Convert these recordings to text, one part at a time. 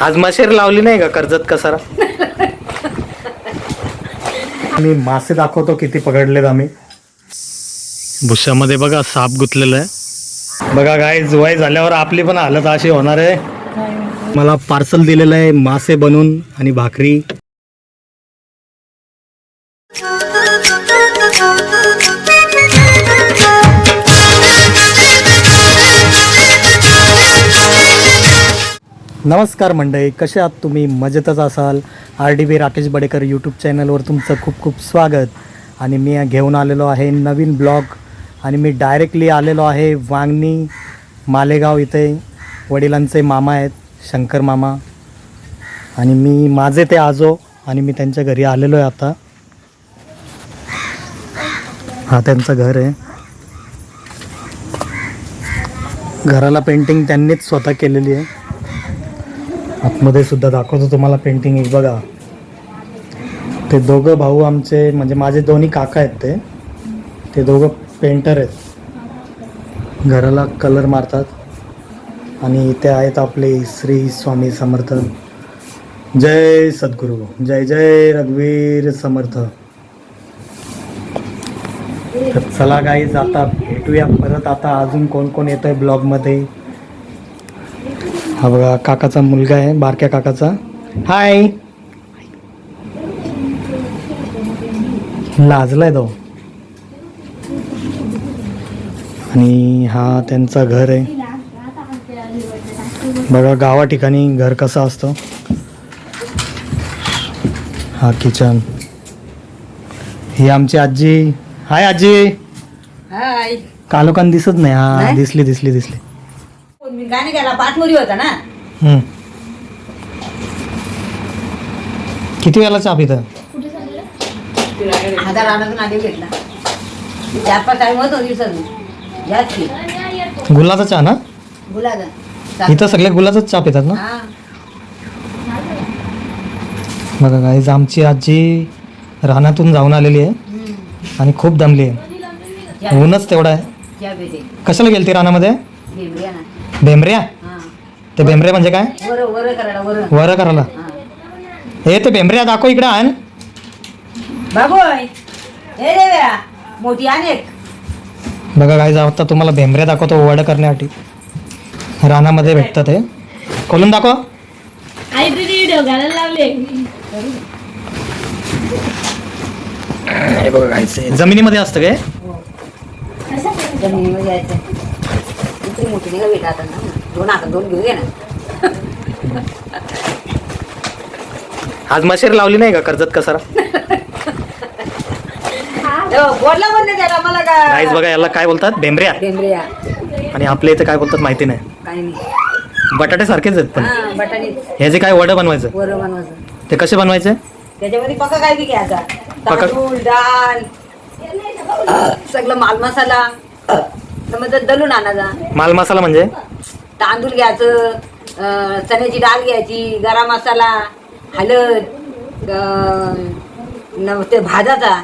आज मशेर लावली नाही का कर्जत कसारा? मी मासे दाखवतो किती पकडलेत आम्ही. भुशामध्ये बघा साप गुतलेला आहे. बघा काय वय झाल्यावर आपली पण हालत अशी होणार आहे. मला पार्सल दिलेलं आहे मासे बनवून आणि भाकरी. नमस्कार मंडळी कसे आहात तुम्ही? मजेतच असाल? R D B Rakesh Badekar YouTube चॅनलवर तुमचं खूप खूप स्वागत. आणि मी घेऊन आलेलो आहे नवीन ब्लॉग. आणि मी डायरेक्टली आलेलो आहे वांगणी मालेगाव इथे. वडिलांचे मामा आहेत शंकर मामा. आणि मी माझे ते आजो आणि मी त्यांच्या घरी आलेलो आहे आता. हा त्यांचं घर आहे. घराला पेंटिंग त्यांनीच स्वतः केलेली आहे. आतमध्ये सुद्धा दाखवतो तुम्हाला पेंटिंग एक बघा. ते दोघं भाऊ आमचे म्हणजे माझे दोन्ही काका आहेत ते. ते दोघं पेंटर आहेत. घराला कलर मारतात. आणि इथे आहेत आपले श्री स्वामी समर्थ. जय सद्गुरू. जय जय रघुवीर समर्थ. तर चला गाईज आता भेटूया परत. आता अजून कोण कोण येतोय ब्लॉगमध्ये हा बघा काकाचा मुलगा आहे बारक्या काकाचा. हाय लाजलाय तो. आणि हा त्यांचा घर आहे. बघा गावा ठिकाणी घर कसं असतं. हा किचन. ही आमची आजी. हाय आजी. हाय कालोखान दिसत नाही. हा? दिसली दिसली दिसली. मी गाणे गेला पाठमोरी होता ना? हम्म. किती वेळेला चहा पितं? हजार रानातून आधी घेतला. चार पाच टाइम होतो दिवसातून याच की. गुलाचा चहा ना? गुलाचा. इथं सगळे गुलाचाच चहा पितात ना? हा. बघा गाईज आमची आजी रानातून जाऊन आलेली आहे हम्म. आणि खूप दमली आहे. ऊनच तेवढा आहे. चहा पिते कशाला गेलती रानामध्ये? बेंबड्या ना. बेंबऱ्या हा. ते बेंबरे म्हणजे काय? वर वर करायला वर. वर करायला. हा. ते बेंबऱ्या दाखव इकडे आण. हे बघा गाईज आता तुम्हाला बेंबऱ्या दाखवतो वड करण्यासाठी. रानामध्ये भेटतं ते खोलून दाखव. हे जमिनीमध्ये असतं काय? जमिनीमध्ये इतकी मोठी का भेटा आता ना दोन आता दोन घेऊ घे ना आज मशेर लावली नाही का कर्जत कसारा? हो, बोलला पण नाही त्याला मला गाईज का बघा याला काय बोलतात? बेंबड्या आणि आपल्या इथे काय बोलतात माहिती नाही. काही नाही. बटाटे सारखेच आहेत पण. हा बटाणी ह्याचे काय वड बनवायचं? वर बनवायचं. ते कसे बनवायचे? त्याच्यामध्ये पक्का काय बी घ्यायचा? पक्का- तांदूळ डाळ सगळं माल मसाला. दलून आणायचा माल मसाला म्हणजे? तांदूळ घ्यायचं अं, चण्याची डाळ घ्यायची गरम मसाला हळद अं, न- ते भाजाचा.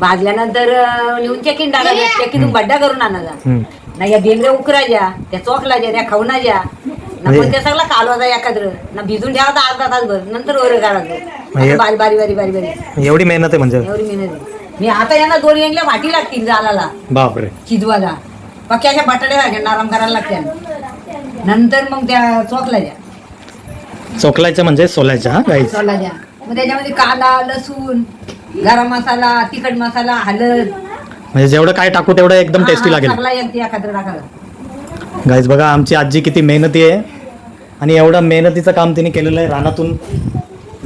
भाजल्यानंतर अं, नेऊन चेकीन टाकायचं चेकीतून बड्डा करून आणायचा हम्म. ना या बेंगऱ्या उकरायच्या त्या चोखलाच्या त्या खवनाच्या ना म्हणजे- पण ते सगळं कालवाचा एखाद्र ना भिजून ठेवायचा अर्धा तासभर नंतर वर काढायचं म्हणजे- असं बारी बारी बारी बारी बारी. एवढी मेहनत आहे म्हणजे? एवढी मेहनत आहे. मी आता यांना दोन यांना वाटी लागतील जालाला. बापरे. शिजवायला. पक्क्याच्या बटाट्या सारख्या नरम करायला लागत्या नंतर मग त्या चोखलाच्या चोकलायच्या म्हणजे सोलायच्या हा सोलाच्या मग त्याच्यामध्ये कांदा लसूण गरम मसाला तिखट मसाला हळद म्हणजे जेवढं काय टाकू तेवढं एकदम टेस्टी लागेल. गाईज बघा आमची आजी किती मेहनती आहे. आणि एवढं मेहनतीचं काम तिने केलेलं आहे. रानातून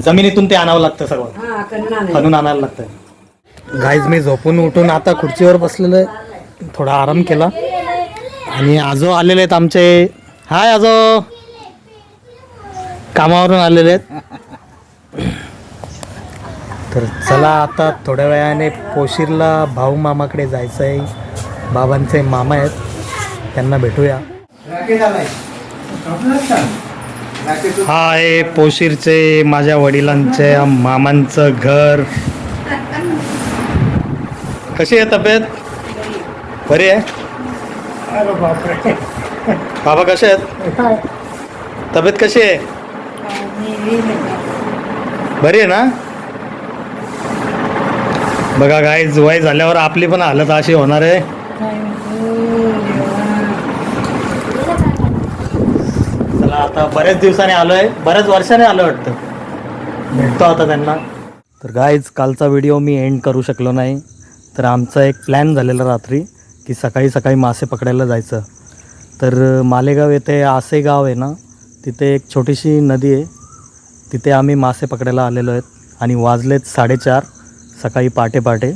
जमिनीतून ते आणावं लागतं सगळं. खणून आणायला लागतं. गाईज मी झोपून उठून आता खुर्चीवर बसलेलो आहे. थोडा आराम केला. आणि आजो आलेले आहेत आमचे. हाय आजो. कामावरून आलेले आहेत. तर चला आता थोड्या वेळाने पोशीरला भाऊ मामाकडे जायचं आहे बाबांचे मामा आहेत. त्यांना भेटूया. हा आहे पोशीरचे माझ्या वडिलांचे मामांचं घर. कशी आहे तब्येत? बरी आहे? बाबा कसे आहेत? तब्येत कशी आहे? बरी आहे ना? बघा काय वय झाल्यावर आपली पण हालत अशी होणार आहे. चला आता बऱ्याच दिवसाने आलोय. बऱ्याच वर्षाने आलो वाटतं. भेटतो आता त्यांना. तर गाईज कालचा व्हिडिओ मी एंड करू शकलो नाही. तर आमचा एक प्लॅन झालेला रात्री. की सकाळी सकाळी मासे पकडायला जायचं. तर मालेगाव येथे आसे गाव आहे ना तिथे एक छोटीशी नदी आहे. तिथे आम्ही मासे पकडायला आलेलो आहेत आणि वाजलेत साडेचार सकाळी पहाटे पहाटे.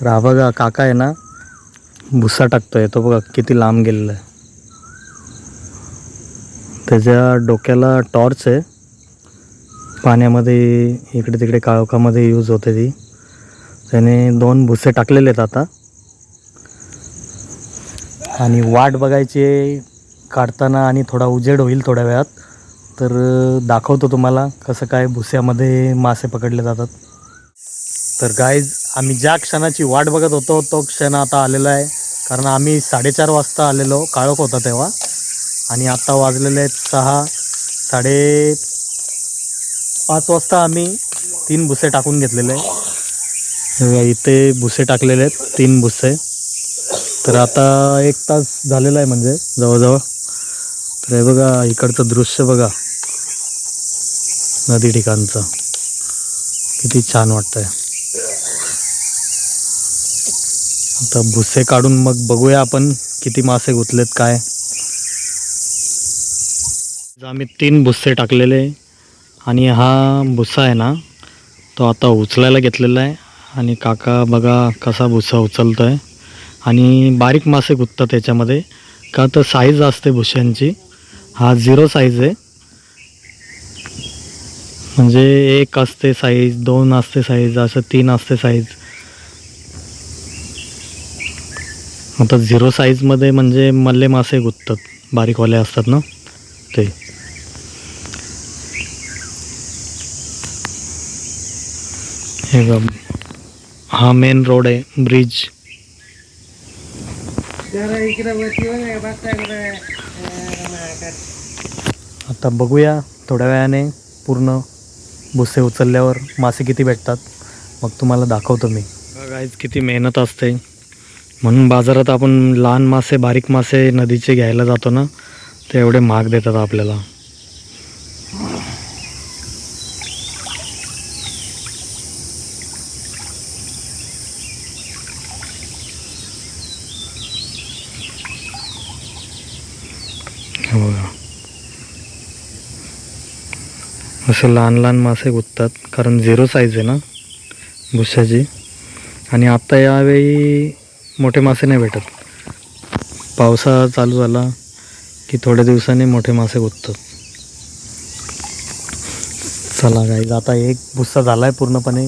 तर हा बघा काका आहे ना भुस्सा आहे तो बघा किती लांब गेलेला आहे. त्याच्या डोक्याला टॉर्च आहे. पाण्यामध्ये इकडे तिकडे काळोखामध्ये यूज होते ती. त्याने दोन भुसे टाकलेले आहेत आता. आणि वाट बघायची काढताना आणि थोडा उजेड होईल थोड्या वेळात. तर दाखवतो तुम्हाला कसं काय भुस्यामध्ये मासे पकडले जातात. तर गाईज आम्ही ज्या क्षणाची वाट बघत होतो तो क्षण आता आलेला आहे. कारण आम्ही साडेचार वाजता आलेलो काळोख होता तेव्हा. आणि आत्ता वाजलेले आहेत सहा साडे पाच वाजता आम्ही तीन भुसे टाकून घेतलेले. आहे इथे भुसे टाकलेले आहेत तीन भुसे. तर आता एक तास झालेला आहे म्हणजे जवळजवळ. तर हे बघा इकडचं दृश्य बघा. नदी ठिकाणचं. किती छान वाटतंय. आता भुसे काढून मग बघूया आपण किती मासे गुतलेत काय. आम्ही तीन भुस्से टाकलेले. आणि हा भुसा आहे ना तो आता उचलायला घेतलेला आहे. आणि काका बघा कसा भुसा उचलतोय. आणि बारीक मासे गुंततात त्याच्यामध्ये का तर साईज असते भुश्यांची. हा झिरो साईज आहे. म्हणजे एक असते साईज दोन असते साईज असं तीन असते साईज आता झिरो साईजमध्ये म्हणजे मल्ले मासे गुंततात. बारीकवाले असतात ना? ते. हे बघ. हा मेन रोड आहे. ब्रिज आता बघूया थोड्या वेळाने पूर्ण भुसे उचलल्यावर मासे किती भेटतात. मग तुम्हाला दाखवतो मी. गाईज किती मेहनत असते. म्हणून बाजारात आपण लहान मासे बारीक मासे नदीचे घ्यायला जातो ना ते एवढे महाग देतात आपल्याला. हे. बघा असं लहान लहान मासे गुंततात कारण झिरो साईज आहे ना भुशाची आणि आत्ता यावेळी मोठे मासे नाही भेटत. पावसाळा चालू झाला की थोड्या दिवसांनी मोठे मासे गुंततात. चला गाईज आता एक भुस्सा झाला आहे पूर्णपणे.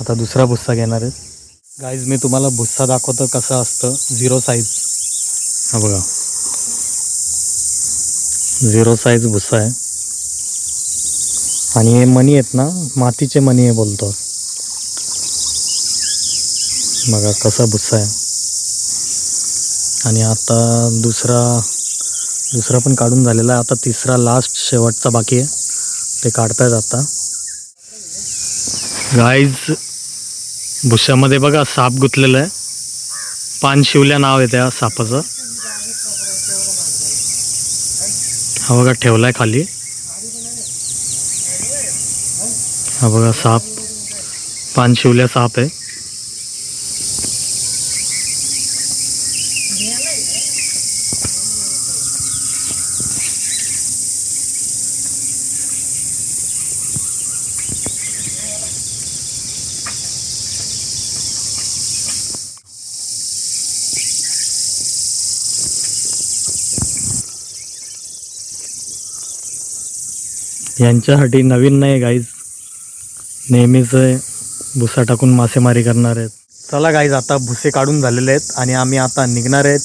आता दुसरा भुस्सा घेणार आहे. गाईज मी तुम्हाला भुस्सा दाखवतो कसं असतं. झिरो साईज हा बघा. झिरो साईज भुस्सा आहे. आणि हे मणी आहेत ना मातीचे मणी आहे बोलतो. बघा कसा भुस्सा आहे. आणि आता दुसरा दुसरा पण काढून झालेला आहे. आता तिसरा लास्ट शेवटचा बाकी आहे. ते काढतायत आता गाईज भुश्यामध्ये बघा साप गुंतलेला आहे. पान शिवल्या नाव आहे त्या सापाचं. हा बघा ठेवला आहे खाली. हा बघा साप. पान शिवल्या साप आहे. यांच्यासाठी नवीन नाही गाईज नेहमीच भुसा टाकून मासेमारी करणार आहेत. चला गाईज आता भुसे काढून झालेले आहेत आणि आम्ही आता निघणार आहेत.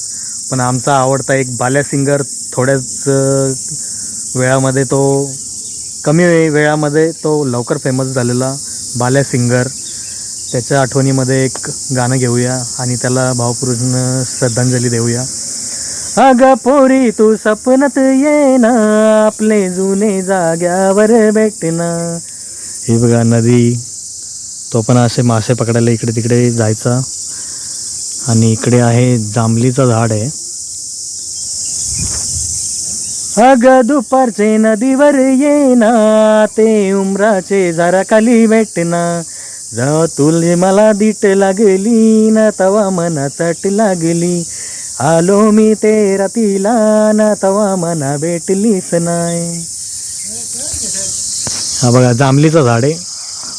पण आमचा आवडता एक बाल्या सिंगर थोड्याच वेळामध्ये तो कमी वे- वेळामध्ये तो लवकर फेमस झालेला बाल्या सिंगर. त्याच्या आठवणीमध्ये एक गाणं घेऊया आणि त्याला भावपूर्ण श्रद्धांजली देऊया. अग पोरी तू सपनत ये ना आपले जुने जाग्यावर भेटना. हे बघा नदी. तो पण असे मासे पकडायला इकडे तिकडे जायचा. आणि इकडे आहे जांभलीचं झाड आहे. अग दुपारचे नदीवर ये ना ते उमराचे जरा खाली भेटना. जेव्हा तुले मला दीट लागली ना तवा मना चट लागली. आलो मी ते रातीला ना तवा मना भेटलीच नाही. हा बघा जांभलीचं झाड आहे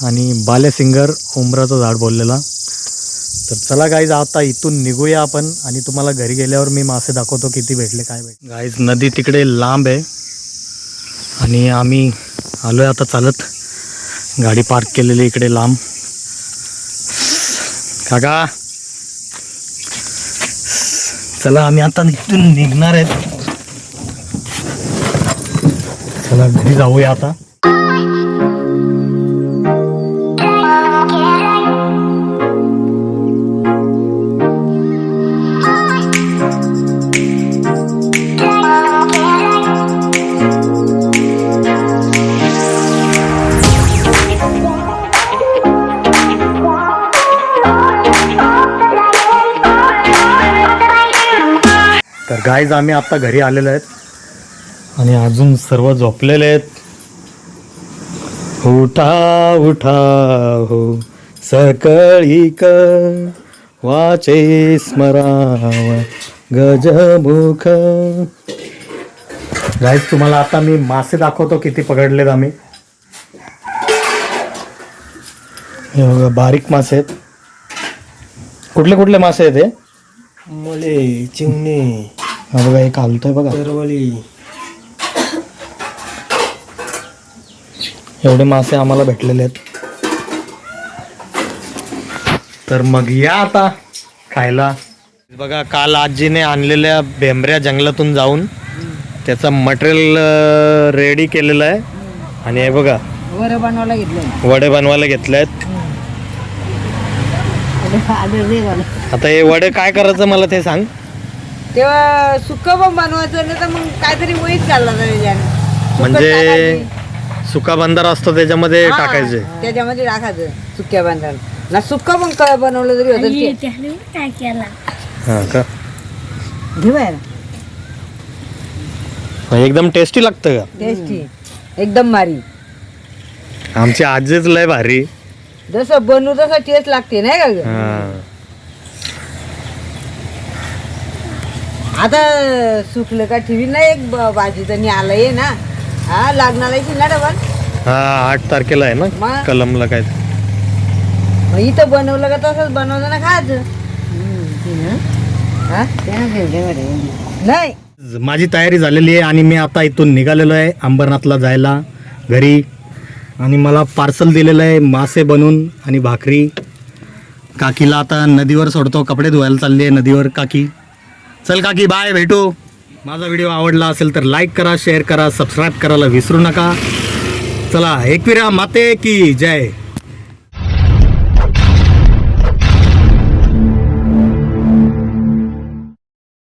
आणि बाल्या सिंगर उमराचं झाड बोललेला. तर चला गाईज आता इथून निघूया आपण आणि तुम्हाला घरी गेल्यावर मी मासे दाखवतो किती भेटले काय भेटले. गाईज नदी तिकडे लांब आहे आणि आम्ही आलो आहे आता चालत. गाडी पार्क केलेली इकडे लांब. काका चला आम्ही आता इथून निघणार आहेत. चला घरी जाऊया आता. गाईज आम्ही आता घरी आलेलो आहेत. आणि अजून सर्व झोपलेले आहेत. उठा उठा हो. सकाळी क वाचे स्मराव गजमुख गाईज तुम्हाला आता मी मासे दाखवतो किती पकडलेत आम्ही. हे बघा बारीक मासे आहेत. कुठले कुठले मासे आहेत हे? मले चिमणे हा बघा एक हालतोय बघा. एवढे मासे आम्हाला भेटलेले आहेत. तर मग या आता खायला. बघा काल आजीने आणलेल्या बेंबऱ्या जंगलातून जाऊन त्याचं मटेरियल रेडी केलेलं आहे. आणि हे बघा वर बनवायला घेतलं. वडे बनवायला घेतले आहेत. आता हे वडे काय करायचं मला ते सांग. तेव्हा सुक्क पण बनवायचं नाही तर मग काहीतरी वहीच चालला त्याच्याने म्हणजे टाकायची. सुका बंदर असतो त्याच्यामध्ये टाकायचे. त्याच्यामध्ये टाकायचं सुक्या बांधायला ना सुक्क पण क- बनवलं तरी होतं. ते हा एकदम टेस्टी लागतं का? टेस्टी एकदम भारी. आमची आजीच लय भारी. जसं बनवू तसं टेस्ट लागते नाही का ग? हा. आता सुकलं का ठेवी ना एक भाजी तर आलं ये ना. हा लागणार आहे ना डबल? हा आठ तारखेला आहे ना मग? कलमला काय? मग इथं बनवलं का तसंच बनवलं ना खायचं. हा? नाही. माझी तयारी झालेली आहे आणि मी आता इथून निघालेलो आहे अंबरनाथला जायला घरी. आणि मला पार्सल दिलेलं आहे मासे बनवून आणि भाकरी. काकीला आता नदीवर सोडतो कपडे धुवायला चालली आहे नदीवर काकी. चल काकी बाय भेटू. माझा व्हिडिओ आवडला असेल तर लाईक करा शेअर करा सबस्क्राईब करायला विसरू नका. चला एकविरा माते की जय.